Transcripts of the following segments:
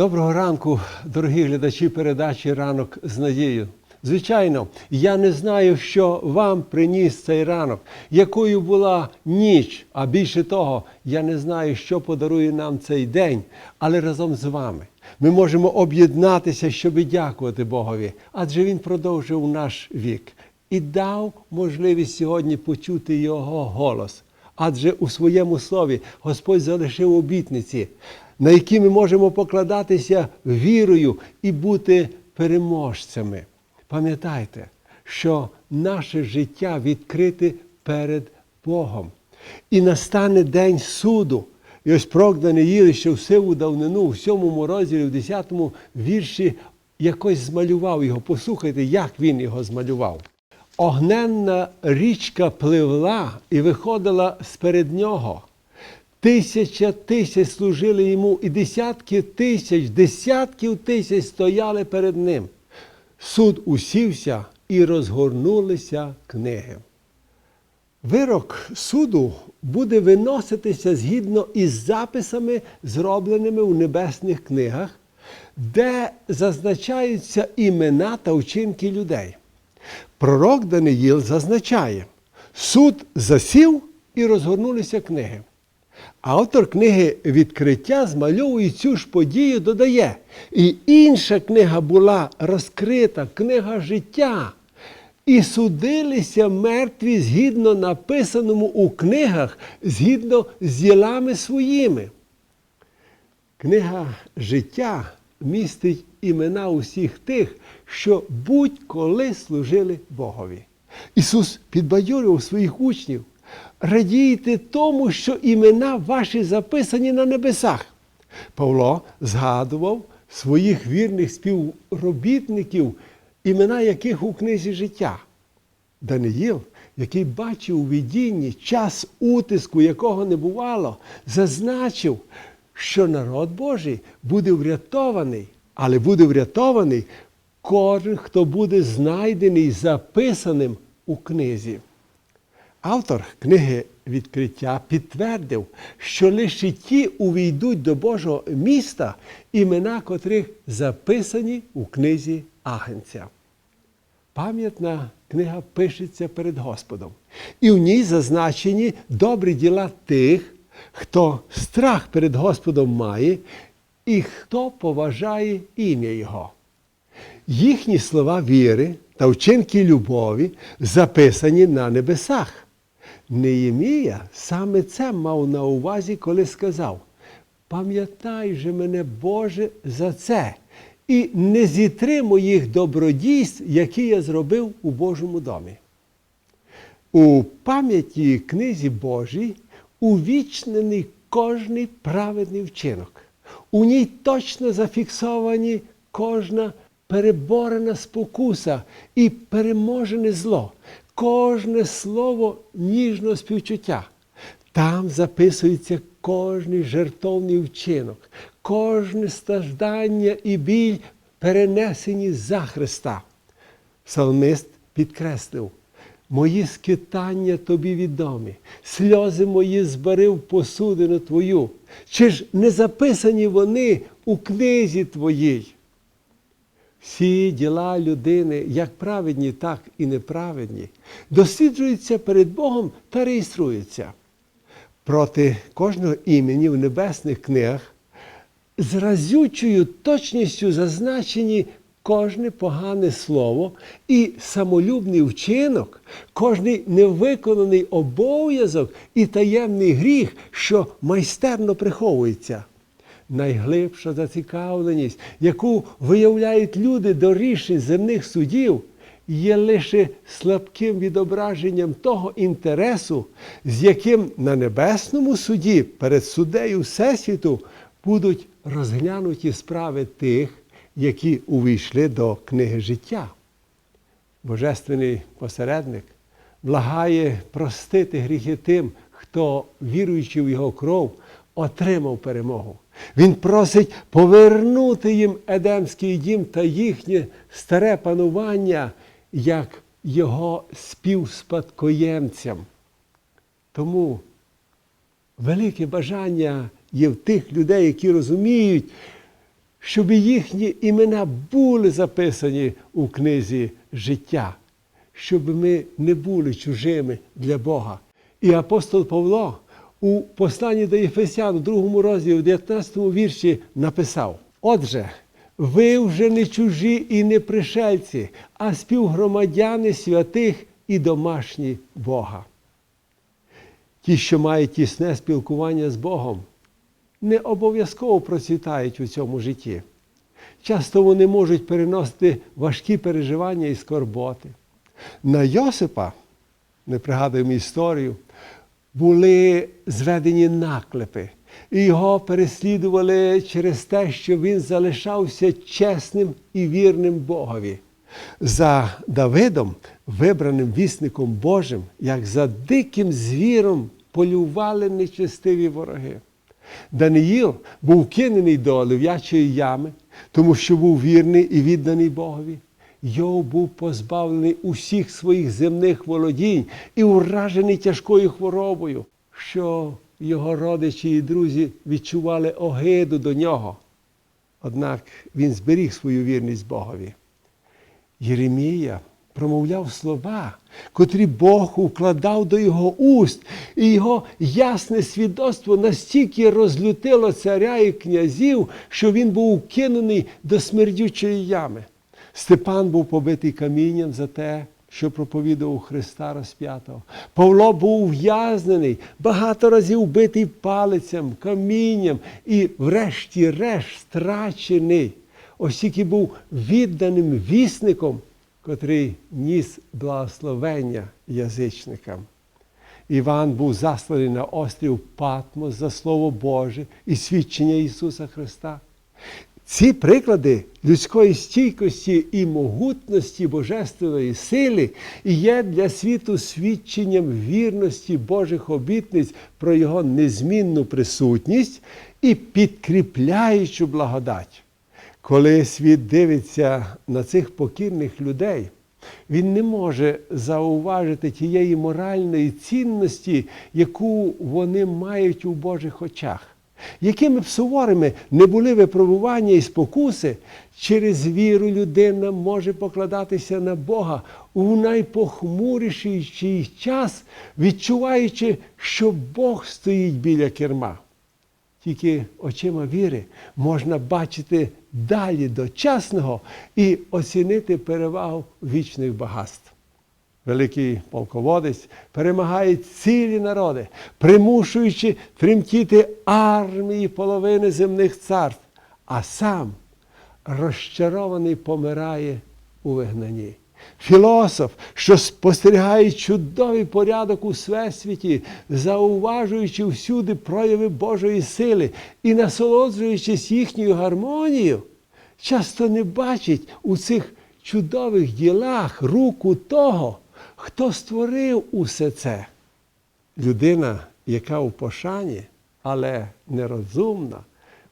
Доброго ранку, дорогі глядачі передачі Ранок з надією. Звичайно, я не знаю, що вам приніс цей ранок, якою була ніч, а більше того, я не знаю, що подарує нам цей день, але разом з вами ми можемо об'єднатися, щоб дякувати Богові, адже Він продовжив наш вік і дав можливість сьогодні почути Його голос. Адже у своєму слові Господь залишив обітниці, на які ми можемо покладатися вірою і бути переможцями. Пам'ятайте, що наше життя відкрите перед Богом. І настане день суду. І ось пророк Даниїл ще в сиву давнину, в сьомому розділі, в десятому вірші якось змалював його. Послухайте, як він його змалював. Огненна річка пливла і виходила сперед нього. Тисяча тисяч служили йому, і десятки тисяч, десятків тисяч стояли перед ним. Суд усівся і розгорнулися книги. Вирок суду буде виноситися згідно із записами, зробленими у небесних книгах, де зазначаються імена та вчинки людей. Пророк Даниїл зазначає, суд засів і розгорнулися книги. Автор книги відкриття змальовує цю ж подію, додає. І інша книга була розкрита, книга життя. І судилися мертві згідно написаному у книгах, згідно з ділами своїми. Книга життя містить імена усіх тих, що будь-коли служили Богові. Ісус підбадьорював своїх учнів. Радійте тому, що імена ваші записані на небесах. Павло згадував своїх вірних співробітників, імена яких у книзі життя. Даниїл, який бачив у видінні час утиску, якого не бувало, зазначив, що народ Божий буде врятований, але буде врятований кожен, хто буде знайдений записаним у книзі. Автор книги відкриття підтвердив, що лише ті увійдуть до Божого міста, імена котрих записані у книзі Агенця. Пам'ятна книга пишеться перед Господом, і в ній зазначені добрі діла тих, хто страх перед Господом має і хто поважає ім'я Його. Їхні слова віри та вчинки любові записані на небесах. Неємія саме це мав на увазі, коли сказав: Пам'ятай же мене, Боже, за це, і не зітри моїх добродійств, які я зробив у Божому домі. У пам'яті книзі Божій увічнений кожний праведний вчинок. У ній точно зафіксовані кожна переборена спокуса і переможене зло, кожне слово ніжного співчуття. Там записується кожний жертовний вчинок, кожне страждання і біль перенесені за Христа. Псалмист підкреслив, мої скитання тобі відомі, сльози мої збарив посудину твою. Чи ж не записані вони у книзі твоїй? Всі діла людини, як праведні, так і неправедні, досліджуються перед Богом та реєструються. Проти кожного імені в небесних книгах з разючою точністю зазначені кожне погане слово і самолюбний вчинок, кожний невиконаний обов'язок і таємний гріх, що майстерно приховується найглибша зацікавленість, яку виявляють люди до рішень земних судів, є лише слабким відображенням того інтересу, з яким на небесному суді перед суддею Всесвіту будуть розглянуті справи тих, які увійшли до книги життя. Божественний посередник благає простити гріхи тим, хто, віруючи в його кров, отримав перемогу. Він просить повернути їм Едемський дім та їхнє старе панування як його співспадкоємцям. Тому велике бажання є в тих людей, які розуміють, щоб їхні імена були записані у книзі життя, щоб ми не були чужими для Бога. І апостол Павло у посланні до Єфесян, у другому розділі, у 19 вірші написав: Отже, ви вже не чужі і не пришельці, а співгромадяни святих і домашні Бога. Ті, що мають тісне спілкування з Богом, не обов'язково процвітають у цьому житті. Часто вони можуть переносити важкі переживання і скорботи. На Йосипа, не пригадуємо історію, були зведені наклепи, і його переслідували через те, що він залишався чесним і вірним Богові. За Давидом, вибраним вісником Божим, як за диким звіром, полювали нечестиві вороги. Даниїл був кинений до лев'ячої ями, тому що був вірний і відданий Богові. Йов був позбавлений усіх своїх земних володінь і уражений тяжкою хворобою, що його родичі і друзі відчували огиду до нього. Однак він зберіг свою вірність Богові. Єремія промовляв слова, котрі Бог укладав до його уст, і його ясне свідоцтво настільки розлютило царя і князів, що він був кинений до смердючої ями. Степан був побитий камінням за те, що проповідував Христа розп'ятого. Павло був ув'язнений, багато разів битий палицям, камінням і, врешті-решт, страчений. Ось тільки був відданим вісником, котрий ніс благословення язичникам. Іван був засланий на острів Патмос за Слово Боже і свідчення Ісуса Христа. Ці приклади людської стійкості і могутності Божественної сили є для світу свідченням вірності Божих обітниць про Його незмінну присутність і підкріпляючу благодать. Коли світ дивиться на цих покірних людей, він не може зауважити тієї моральної цінності, яку вони мають у Божих очах. Якими б суворими не були випробування і спокуси, через віру людина може покладатися на Бога у найпохмуріший час, відчуваючи, що Бог стоїть біля керма. Тільки очима віри можна бачити далі дочасного і оцінити перевагу вічних багатств. Великий полководець перемагає цілі народи, примушуючи тремтіти армії половини земних царств, а сам розчарований помирає у вигнанні. Філософ, що спостерігає чудовий порядок у всесвіті, зауважуючи всюди прояви Божої сили і насолоджуючись їхньою гармонією, часто не бачить у цих чудових ділах руку того, хто створив усе це. Людина, яка у пошані, але нерозумна,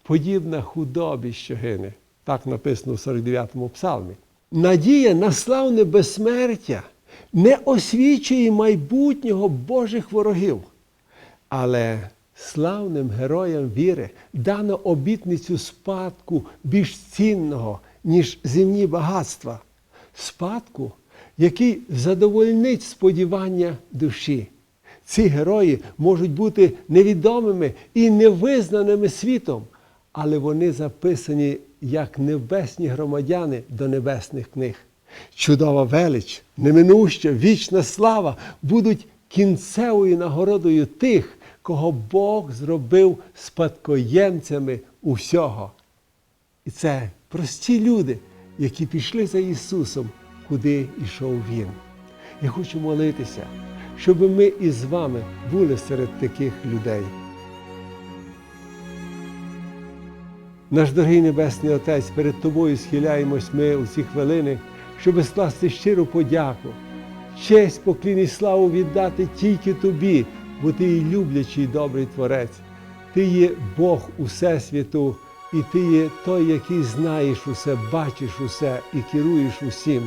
подібна худобі, що гине. Так написано в 49-му псалмі. Надія на славне безсмертя не освічує майбутнього Божих ворогів. Але славним героям віри дано обітницю спадку більш цінного, ніж земні багатства, спадку, який задовольнить сподівання душі. Ці герої можуть бути невідомими і невизнаними світом, але вони записані як небесні громадяни до небесних книг. Чудова велич, неминуща, вічна слава будуть кінцевою нагородою тих, кого Бог зробив спадкоємцями усього. І це прості люди, які пішли за Ісусом, куди йшов Він. Я хочу молитися, щоб ми із вами були серед таких людей. Наш дорогий Небесний Отець, перед Тобою схиляємось ми у ці хвилини, щоб скласти щиру подяку, честь, поклін і славу віддати тільки Тобі, бо Ти є люблячий добрий Творець. Ти є Бог Усесвіту, і Ти є той, який знаєш усе, бачиш усе і керуєш усім.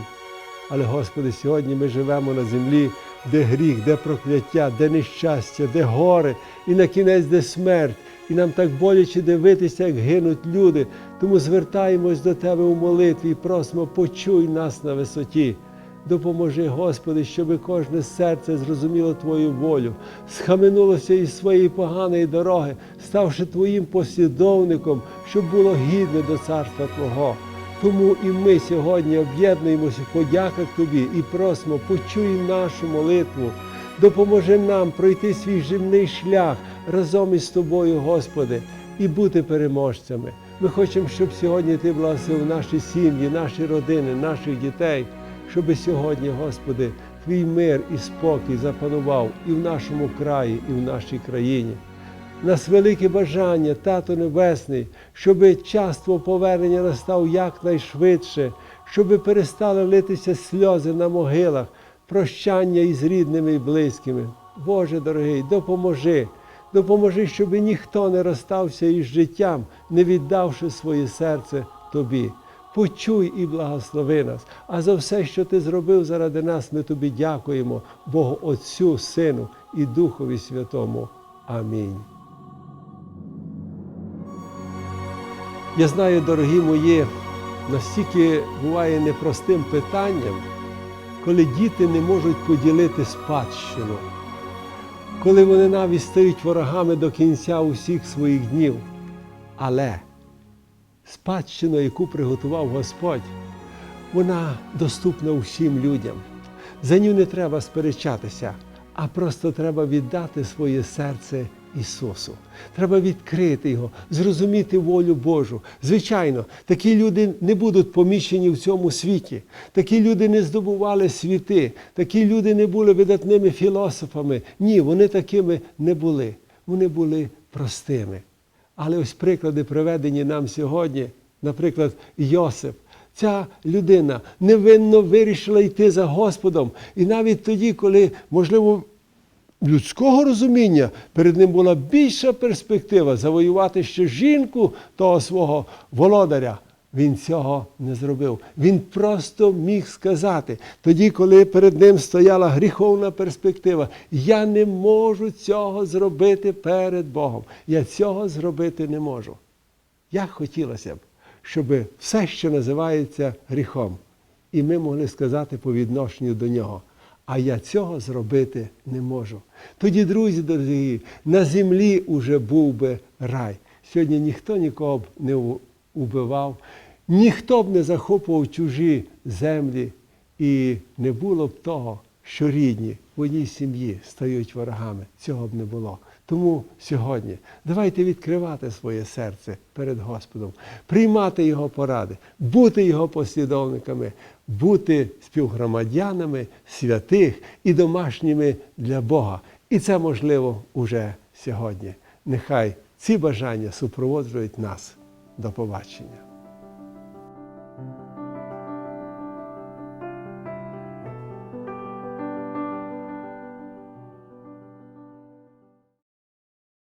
Але, Господи, сьогодні ми живемо на землі, де гріх, де прокляття, де нещастя, де горе, і на кінець, де смерть. І нам так боляче дивитися, як гинуть люди, Тому звертаємось до Тебе у молитві і просимо, почуй нас на висоті. Допоможи, Господи, щоб кожне серце зрозуміло Твою волю, схаменулося із своєї поганої дороги, ставши Твоїм послідовником, щоб було гідне до царства Твого. Тому і ми сьогодні об'єднуємося в подяках Тобі і просимо, почуй нашу молитву, допоможи нам пройти свій живний шлях разом із Тобою, Господи, і бути переможцями. Ми хочемо, щоб сьогодні Ти благословив наші сім'ї, наші родини, наших дітей, щоб сьогодні, Господи, Твій мир і спокій запанував і в нашому краї, і в нашій країні. Нас велике бажання, Тато Небесний, щоб час Твого повернення настав якнайшвидше, щоб перестали литися сльози на могилах, прощання із рідними і близькими. Боже дорогий, допоможи, допоможи, щоб ніхто не розстався із життям, не віддавши своє серце Тобі. Почуй і благослови нас. А за все, що ти зробив заради нас, ми тобі дякуємо, Богу Отцю, Сину і Духові Святому. Амінь. Я знаю, дорогі мої, настільки буває непростим питанням, коли діти не можуть поділити спадщину, коли вони навіть стають ворогами до кінця усіх своїх днів. Але спадщину, яку приготував Господь, вона доступна усім людям. За ню не треба сперечатися, а просто треба віддати своє серце Ісусу. Треба відкрити його, зрозуміти волю Божу. Звичайно, такі люди не будуть поміщені в цьому світі. Такі люди не здобували світи, такі люди не були видатними філософами. Ні, вони такими не були. Вони були простими. Але ось приклади приведені нам сьогодні, наприклад, Йосип. Ця людина невинно вирішила йти за Господом. І навіть тоді, коли, можливо, людського розуміння перед ним була більша перспектива завоювати ще жінку того свого володаря. Він цього не зробив. Він просто міг сказати, тоді, коли перед ним стояла гріховна перспектива, я не можу цього зробити перед Богом. Я цього зробити не можу. Як хотілося б, щоб все, що називається гріхом, і ми могли сказати по відношенню до нього. А я цього зробити не можу. Тоді, друзі дорогі, на землі уже був би рай. Сьогодні ніхто нікого б не убивав, ніхто б не захопував чужі землі, і не було б того, що рідні в одній сім'ї стають ворогами. Цього б не було. Тому сьогодні давайте відкривати своє серце перед Господом, приймати Його поради, бути Його послідовниками, бути співгромадянами святих і домашніми для Бога. І це можливо уже сьогодні. Нехай ці бажання супроводжують нас. До побачення.